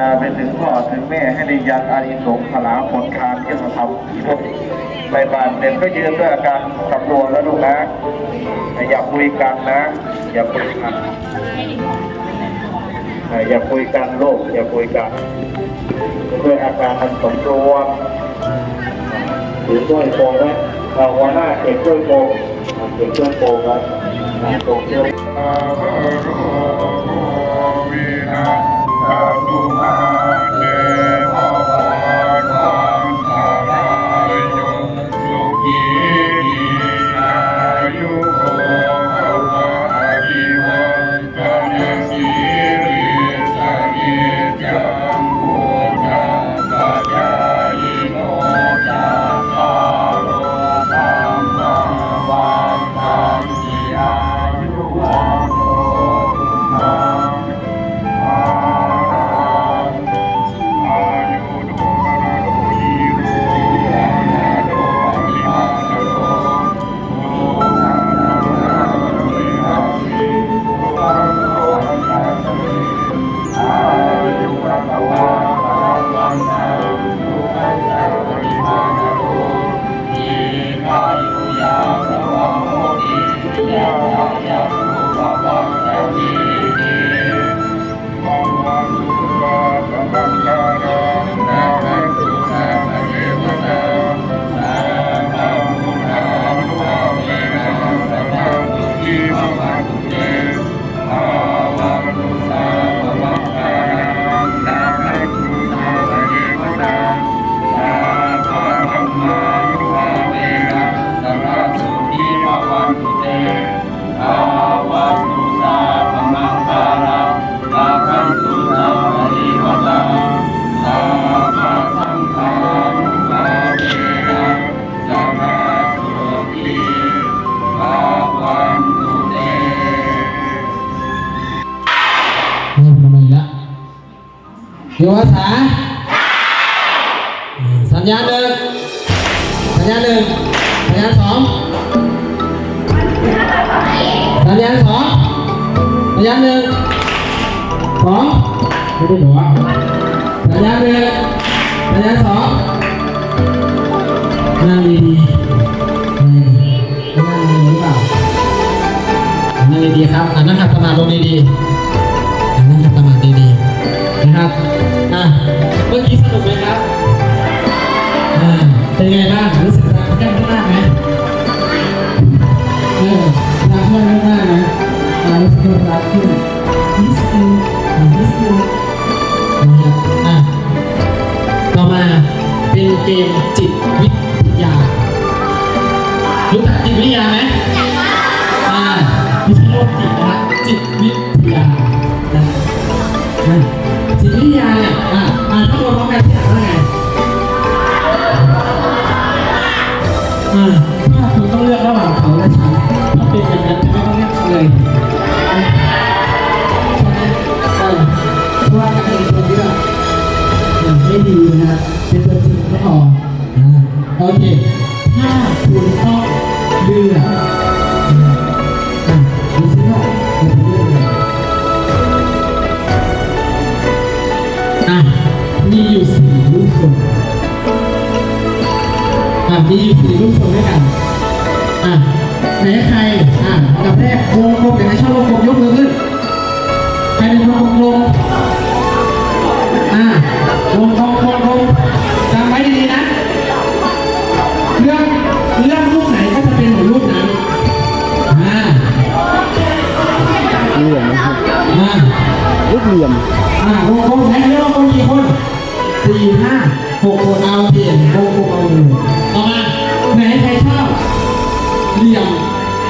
ลาไปถึงพ่อถึงแม่ให้ได้ยังอานิสงส์พลาผลทานที่เราทำที่พวกใบบานเด็กก็ยืนด้วยอาการสำรวมแล้วลูกนะอย่าคุยกันนะ อย่าคุยกันอย่าคุยกันโลกอย่าคุยกันด้วยอาการมันสำรวมถือด้วยโปงไว้เราหัวหน้าเอกด้วยโปงเอกด้วยโปงไว้โปงเดียวนี่ โยภาษาสัญญาณหนึ่งสัญญาณหนึ่งสัญญาณสองสัญญาณสองสัญญาณหนึ่งสองไม่ได้บอสัญญาณหนึ่งสัญญาณสองนั่งดีๆอืมนั่งดีหรือเปล่านั่งดีๆครับอ่านั่งขัดสมาธิลงดีๆ เป็นไงบ้างรู้สึกรักแก้มมากไหมเออรักมากมากนะอ่ารู้สึกรักขึ้นนิสนึงนิสนึงนะครับอะต่อมาเป็นเกมจิตวิทยารู้จักจิตวิทยาไหมอ่าไม่ใช่โรคจิตนะจิตวิทยานะจิตวิทยาเนี่ยอ่าอ่าถ้าเราร้องกัน โอเค ถ้าคุณต้องเลือกอะดูสิว่าจะเป็นเรื่องอะไรอะมีอยู่สี่รูปทรงอะมีอยู่สี่รูปทรงด้วยกันอะไหนใครอะอันดับแรกวงกลมไหนชอบวงกลมยกมือขึ้นใครเป็นคนวงกลมอะวงกลมวงกลม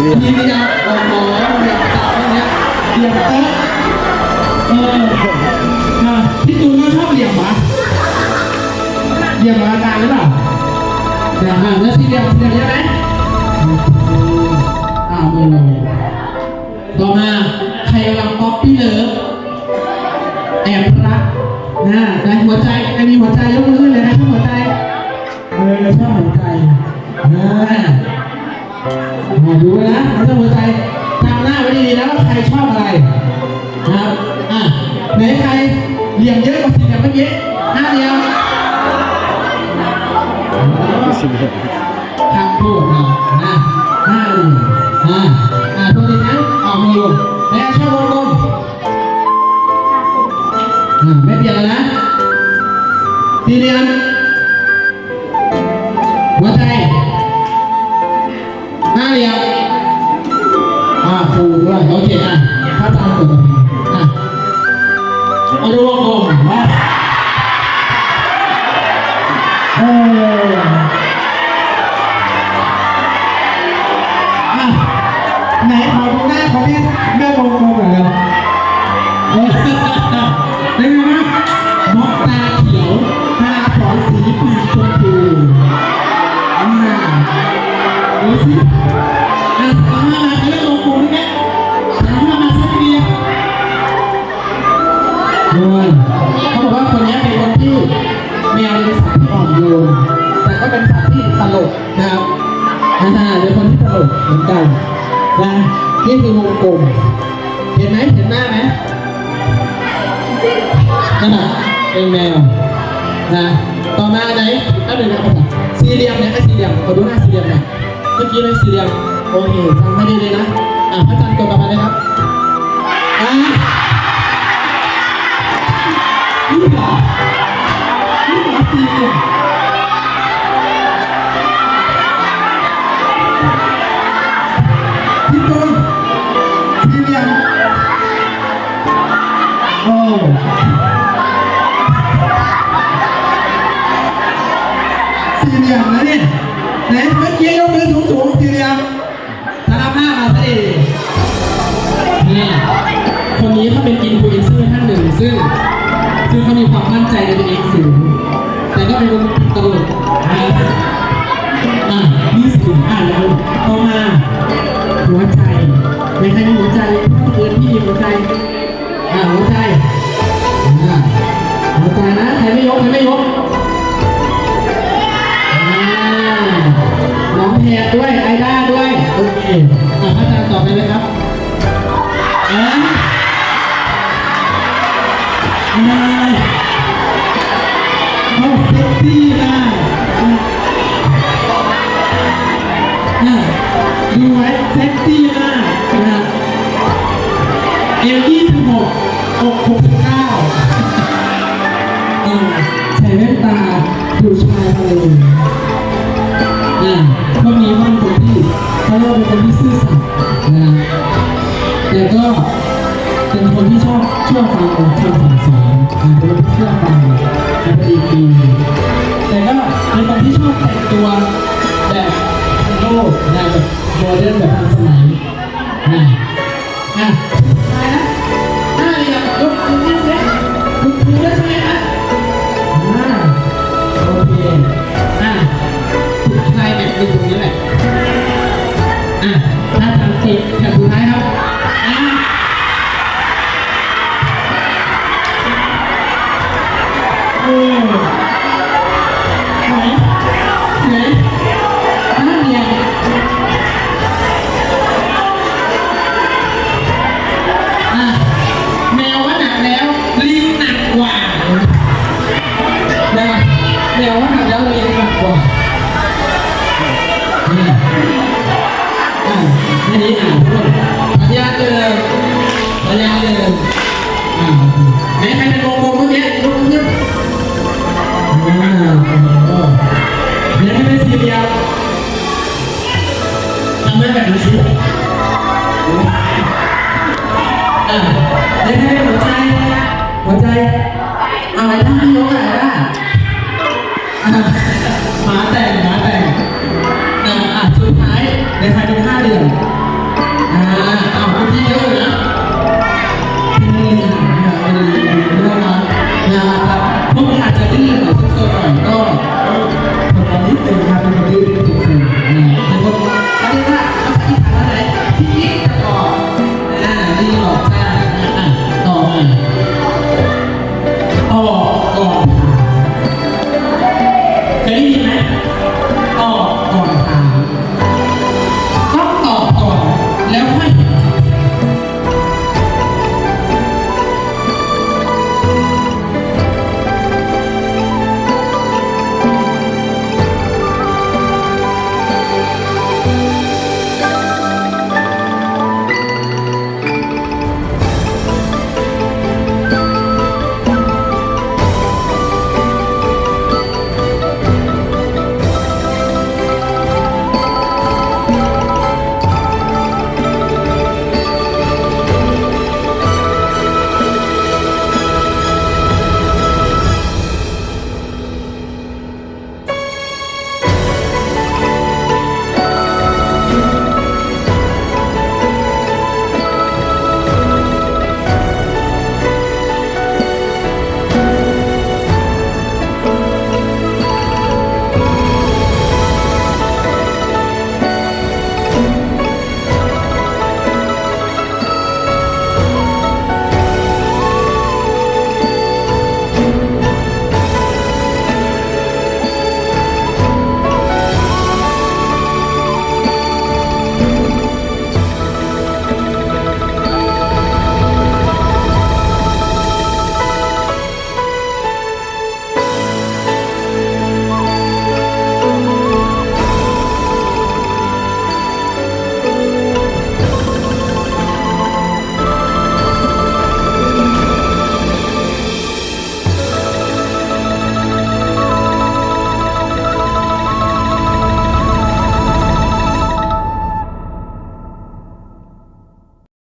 เหลี่ยมทีเดียวโอ้โหเหลี่ยมตัดเงี้ยเหลี่ยมเต๊ะเอออะพี่ตูนก็ชอบเหลี่ยมวะเหลี่ยมาการหรือเปล่าแต่อ่าแล้วสี่เหลี่ยมสี่เหลี่ยมใช่ไหมอ่ามือเลยต่อมาใครกำลังป๊อปปี้เลิฟแอบรักนะในหัวใจใครมีหัวใจยกมือขึ้นเลยนะชอบหัวใจเออชอบหัวใจนะ ดูไว้นะชอบหัวใจจำหน้าไว้ดีๆนะว่าใครชอบอะไรนะครับอะไหนใครเหลี่ยมเยอะกว่าสี่เหลี่ยมเมื่อกี้ห้าเหลี่ยมสี่เหลี่ยมทางพูดนะ อาดูวงกมมาโอ้อะไหนขอดูหน้าขอพี่แม่วงกลมหน่อยเลยเออเป็นไงบ้างม็อกตาเขียวตาขอสีปากชมพูอ่าดูสิอะเอามามาเรื่อง ด้วยเขาบอกว่าคนนี้เป็นคนที่แมวเป็นสัตว์ที่อ่อนโยนแต่ก็เป็นสัตว์ที่ตลกนะครับอ่าเป็นคนที่ตลกเหมือนกันนะนี่คือวงกลมเห็นไหมเห็นหน้าไหมนั่นน่ะเป็นแมวนะต่อมาไหนก็เลยนะสี่เหลี่ยมเนี่ยไอ้สี่เหลี่ยมขอดูหน้าสี่เหลี่ยมหน่อยเมื่อกี้เลยสี่เหลี่ยมโอเคจำไม่ได้เลยนะอะพระจันทร์ตัวต่อมาเลยครับอะ นี่เหรอนี่เหรอสี่เหลี่ยมพี่ตูนสี่เนี่ยโอ้สี่เหลี่ยมนะเนี่ยไหนเมื่อกี้ยกมือสูงสูงๆสี่เหลี่ยมสารภาพมาสินี่คนนี้เขาเป็นอินฟลูเอนเซอร์ท่านหนึ่งซึ่ง ซึ่งเขามีความมั่นใจในตัวเองสูงแต่ก็เป็นคนตลกนะอะนี่สิอ่าแล้วต่อมาหัวใจในใครมีหัวใจเพื่อนพี่มีหัวใจอ่าหัวใจอ่าหัวใจนะใครไม่ยกใครไม่ยกอ่าน้องแพรด้วยไอด้าด้วยโอเคอ่าพระอาจารย์ แว่นตาผู้ชายไปเลยนะก็มีบ้างคนที่เขาเรียกว่าเป็นคนที่ซื่อสัตย์นะแต่ก็เป็นคนที่ชอบเชื่อฟังคำสั่งสอนอาเป็นคนที่เชื่อฟังและปฏิบัติดี ทำเจ็บแถวสุดท้ายครับ ทำให้แบบนี้สิอะได้ให้หัวใจ หัวใจเอาอะไรท่านยกอะไรได้อะหมาแต่งหมาแต่งอะสุดท้ายในใครเป็นห้าเดือน